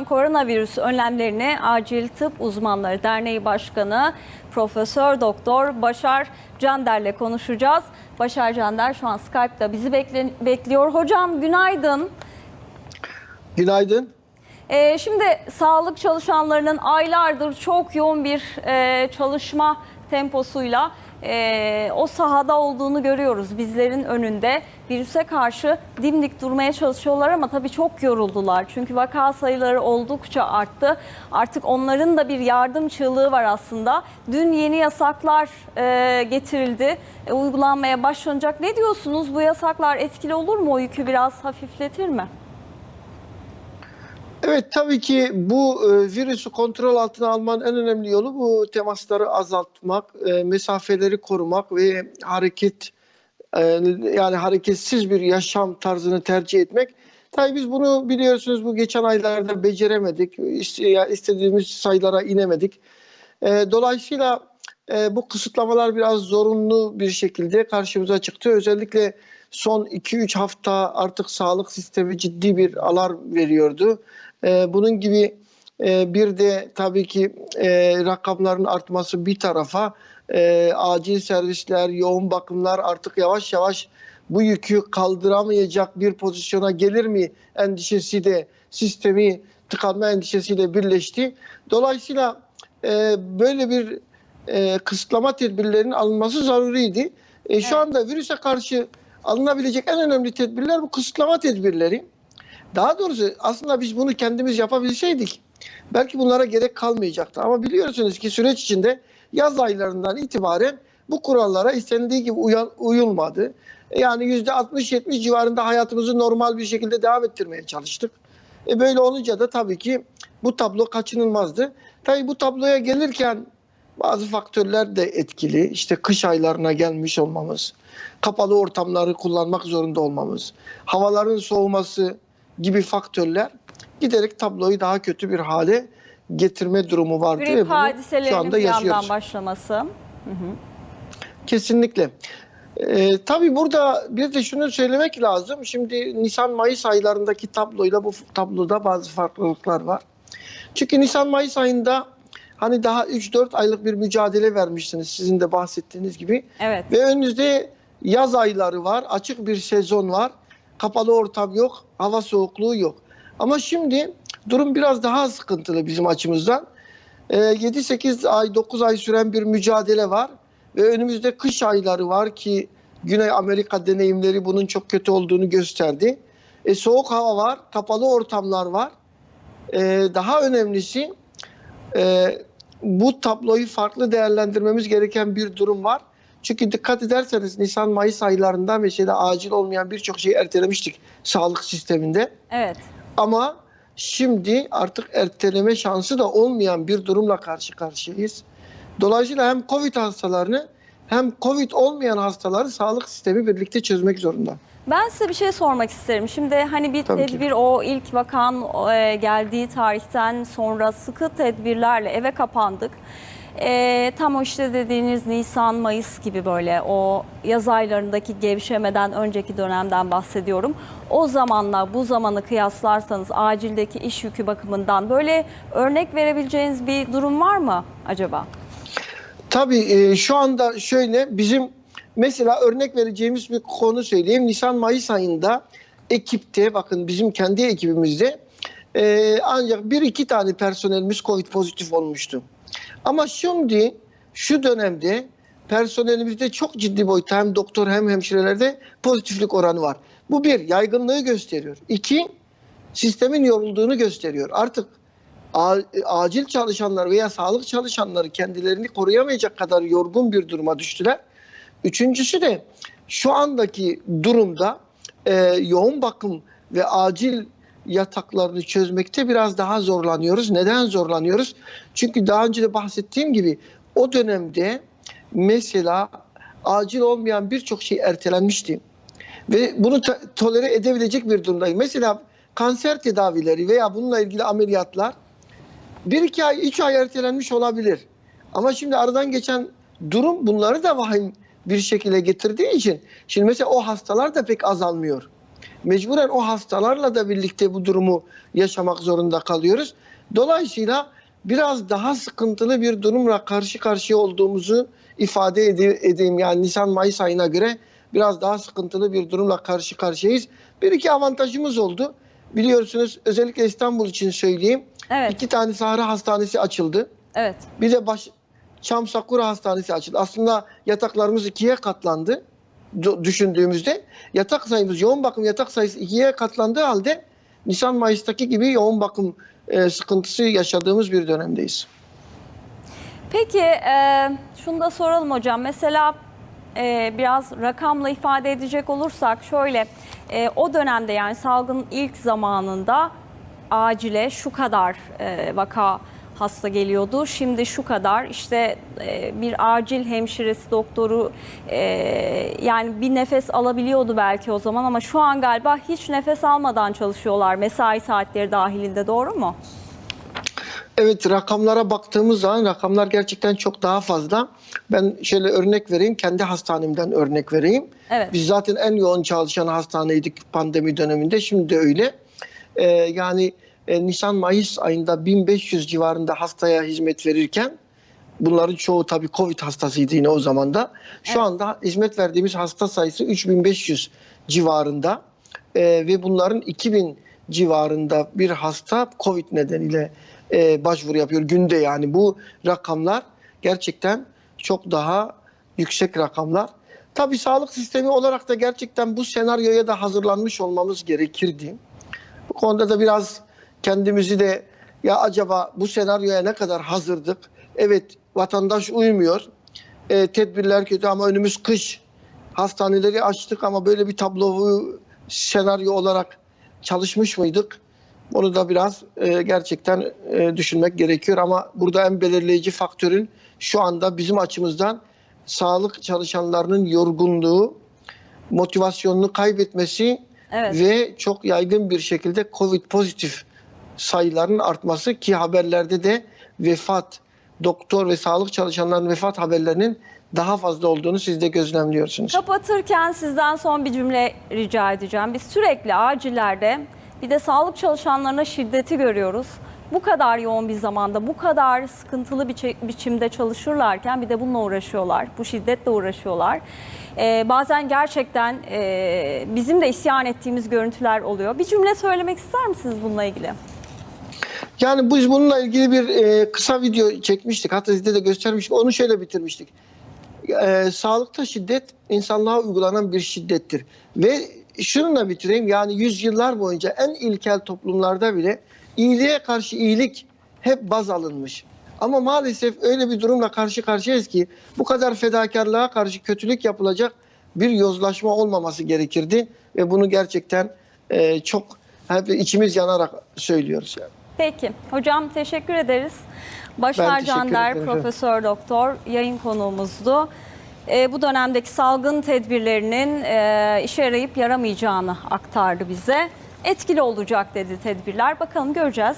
Koronavirüs önlemlerini Acil Tıp Uzmanları Derneği Başkanı Profesör Doktor Başar Cander'le konuşacağız. Başar Cander şu an Skype'da bizi bekle- bekliyor. Hocam günaydın. Günaydın. Ee, şimdi sağlık çalışanlarının aylardır çok yoğun bir e, çalışma temposuyla e, o sahada olduğunu görüyoruz. Bizlerin önünde virüse karşı dimdik durmaya çalışıyorlar ama tabii çok yoruldular. Çünkü vaka sayıları oldukça arttı. Artık onların da bir yardım çığlığı var aslında. Dün yeni yasaklar e, getirildi, e, uygulanmaya başlanacak. Ne diyorsunuz? Bu yasaklar etkili olur mu? O yükü biraz hafifletir mi? Evet tabii ki bu e, virüsü kontrol altına almanın en önemli yolu bu temasları azaltmak, e, mesafeleri korumak ve hareket e, yani hareketsiz bir yaşam tarzını tercih etmek. Tabii biz bunu biliyorsunuz bu geçen aylarda beceremedik. İstediğimiz sayılara inemedik. E, dolayısıyla e, bu kısıtlamalar biraz zorunlu bir şekilde karşımıza çıktı. Özellikle son 2-3 hafta artık sağlık sistemi ciddi bir alarm veriyordu. E, bunun gibi e, bir de tabii ki e, rakamların artması bir tarafa e, acil servisler, yoğun bakımlar artık yavaş yavaş bu yükü kaldıramayacak bir pozisyona gelir mi endişesi de sistemi tıkanma endişesiyle birleşti. Dolayısıyla e, böyle bir e, kısıtlama tedbirlerinin alınması zaruriydi. E, şu Evet. anda virüse karşı alınabilecek en önemli tedbirler bu kısıtlama tedbirleri. Daha doğrusu aslında biz bunu kendimiz yapabilseydik belki bunlara gerek kalmayacaktı. Ama biliyorsunuz ki süreç içinde yaz aylarından itibaren bu kurallara istendiği gibi uyan, uyulmadı. Yani %60-70 civarında hayatımızı normal bir şekilde devam ettirmeye çalıştık. E böyle olunca da tabii ki bu tablo kaçınılmazdı. Tabii bu tabloya gelirken bazı faktörler de etkili. İşte kış aylarına gelmiş olmamız, kapalı ortamları kullanmak zorunda olmamız, havaların soğuması gibi faktörler giderek tabloyu daha kötü bir hale getirme durumu vardı Grip bunu şu hadiselerinin anda bir yandan yaşıyoruz. başlaması. Kesinlikle. Ee, tabii burada bir de şunu söylemek lazım. Şimdi Nisan-Mayıs aylarındaki tabloyla bu tabloda bazı farklılıklar var. Çünkü Nisan-Mayıs ayında hani daha 3-4 aylık bir mücadele vermiştiniz sizin de bahsettiğiniz gibi. Evet. Ve önünüzde yaz ayları var, açık bir sezon var, kapalı ortam yok, hava soğukluğu yok. Ama şimdi durum biraz daha sıkıntılı bizim açımızdan. Ee, 7-8 ay, 9 ay süren bir mücadele var ve önümüzde kış ayları var ki Güney Amerika deneyimleri bunun çok kötü olduğunu gösterdi. E, soğuk hava var, kapalı ortamlar var. E, daha önemlisi e, bu tabloyu farklı değerlendirmemiz gereken bir durum var. Çünkü dikkat ederseniz Nisan-Mayıs aylarında mesela acil olmayan birçok şeyi ertelemiştik sağlık sisteminde. Evet. Ama şimdi artık erteleme şansı da olmayan bir durumla karşı karşıyayız. Dolayısıyla hem Covid hastalarını hem Covid olmayan hastaları sağlık sistemi birlikte çözmek zorunda. Ben size bir şey sormak isterim. Şimdi hani bir Tabii ki. tedbir o ilk vakan e, geldiği tarihten sonra sıkı tedbirlerle eve kapandık. E, tam o işte dediğiniz Nisan, Mayıs gibi böyle o yaz aylarındaki gevşemeden önceki dönemden bahsediyorum. O zamanla bu zamanı kıyaslarsanız acildeki iş yükü bakımından böyle örnek verebileceğiniz bir durum var mı acaba? Tabii e, şu anda şöyle bizim mesela örnek vereceğimiz bir konu söyleyeyim. Nisan-Mayıs ayında ekipte bakın bizim kendi ekibimizde e, ancak bir iki tane personelimiz Covid pozitif olmuştu. Ama şimdi şu dönemde personelimizde çok ciddi boyutta hem doktor hem hemşirelerde pozitiflik oranı var. Bu bir yaygınlığı gösteriyor. İki sistemin yorulduğunu gösteriyor. Artık acil çalışanlar veya sağlık çalışanları kendilerini koruyamayacak kadar yorgun bir duruma düştüler. Üçüncüsü de şu andaki durumda e, yoğun bakım ve acil yataklarını çözmekte biraz daha zorlanıyoruz. Neden zorlanıyoruz? Çünkü daha önce de bahsettiğim gibi o dönemde mesela acil olmayan birçok şey ertelenmişti. Ve bunu to- tolere edebilecek bir durumdayım. Mesela kanser tedavileri veya bununla ilgili ameliyatlar bir iki ay, üç ay ertelenmiş olabilir. Ama şimdi aradan geçen durum bunları da vahim bir şekilde getirdiği için şimdi mesela o hastalar da pek azalmıyor. mecburen o hastalarla da birlikte bu durumu yaşamak zorunda kalıyoruz. Dolayısıyla biraz daha sıkıntılı bir durumla karşı karşıya olduğumuzu ifade ede- edeyim. Yani Nisan-Mayıs ayına göre biraz daha sıkıntılı bir durumla karşı karşıyayız. Bir iki avantajımız oldu. Biliyorsunuz özellikle İstanbul için söyleyeyim. Evet. İki tane Sahra Hastanesi açıldı. Evet. Bir de baş, Çam Sakura Hastanesi açıldı. Aslında yataklarımız ikiye katlandı düşündüğümüzde. Yatak sayımız, yoğun bakım yatak sayısı ikiye katlandığı halde Nisan Mayıs'taki gibi yoğun bakım e, sıkıntısı yaşadığımız bir dönemdeyiz. Peki e, şunu da soralım hocam. Mesela e, biraz rakamla ifade edecek olursak şöyle o dönemde yani salgının ilk zamanında acile şu kadar e, vaka hasta geliyordu. Şimdi şu kadar işte e, bir acil hemşiresi doktoru e, yani bir nefes alabiliyordu belki o zaman ama şu an galiba hiç nefes almadan çalışıyorlar mesai saatleri dahilinde doğru mu? Evet rakamlara baktığımız zaman rakamlar gerçekten çok daha fazla. Ben şöyle örnek vereyim. Kendi hastanemden örnek vereyim. Evet. Biz zaten en yoğun çalışan hastaneydik pandemi döneminde. Şimdi de öyle. Ee, yani e, Nisan-Mayıs ayında 1500 civarında hastaya hizmet verirken bunların çoğu tabii Covid hastasıydı yine o zaman da. Şu Evet. anda hizmet verdiğimiz hasta sayısı 3500 civarında Ee, ve bunların 2000 civarında bir hasta Covid nedeniyle e, başvuru yapıyor günde yani bu rakamlar gerçekten çok daha yüksek rakamlar. Tabii sağlık sistemi olarak da gerçekten bu senaryoya da hazırlanmış olmamız gerekirdi. Bu konuda da biraz kendimizi de ya acaba bu senaryoya ne kadar hazırdık? Evet vatandaş uymuyor. E, tedbirler kötü ama önümüz kış. Hastaneleri açtık ama böyle bir tabloyu senaryo olarak çalışmış mıydık? Onu da biraz e, gerçekten e, düşünmek gerekiyor ama burada en belirleyici faktörün şu anda bizim açımızdan sağlık çalışanlarının yorgunluğu, motivasyonunu kaybetmesi Evet. ve çok yaygın bir şekilde Covid pozitif sayıların artması ki haberlerde de vefat, doktor ve sağlık çalışanlarının vefat haberlerinin daha fazla olduğunu siz de gözlemliyorsunuz. Kapatırken sizden son bir cümle rica edeceğim. Biz sürekli acillerde bir de sağlık çalışanlarına şiddeti görüyoruz. Bu kadar yoğun bir zamanda, bu kadar sıkıntılı bir biçimde çalışırlarken bir de bununla uğraşıyorlar. Bu şiddetle uğraşıyorlar. Ee, bazen gerçekten e, bizim de isyan ettiğimiz görüntüler oluyor. Bir cümle söylemek ister misiniz bununla ilgili? Yani biz bununla ilgili bir e, kısa video çekmiştik. Hatta sizde de göstermiştik. Onu şöyle bitirmiştik. E, sağlıkta şiddet insanlığa uygulanan bir şiddettir. Ve şununla bitireyim. Yani yüzyıllar boyunca en ilkel toplumlarda bile iyiliğe karşı iyilik hep baz alınmış. Ama maalesef öyle bir durumla karşı karşıyayız ki bu kadar fedakarlığa karşı kötülük yapılacak bir yozlaşma olmaması gerekirdi. Ve bunu gerçekten e, çok hep içimiz yanarak söylüyoruz yani. Peki. Hocam teşekkür ederiz. Başar Cander. Profesör Doktor yayın konuğumuzdu. Ee, bu dönemdeki salgın tedbirlerinin e, işe yarayıp yaramayacağını aktardı bize. Etkili olacak dedi tedbirler. Bakalım göreceğiz.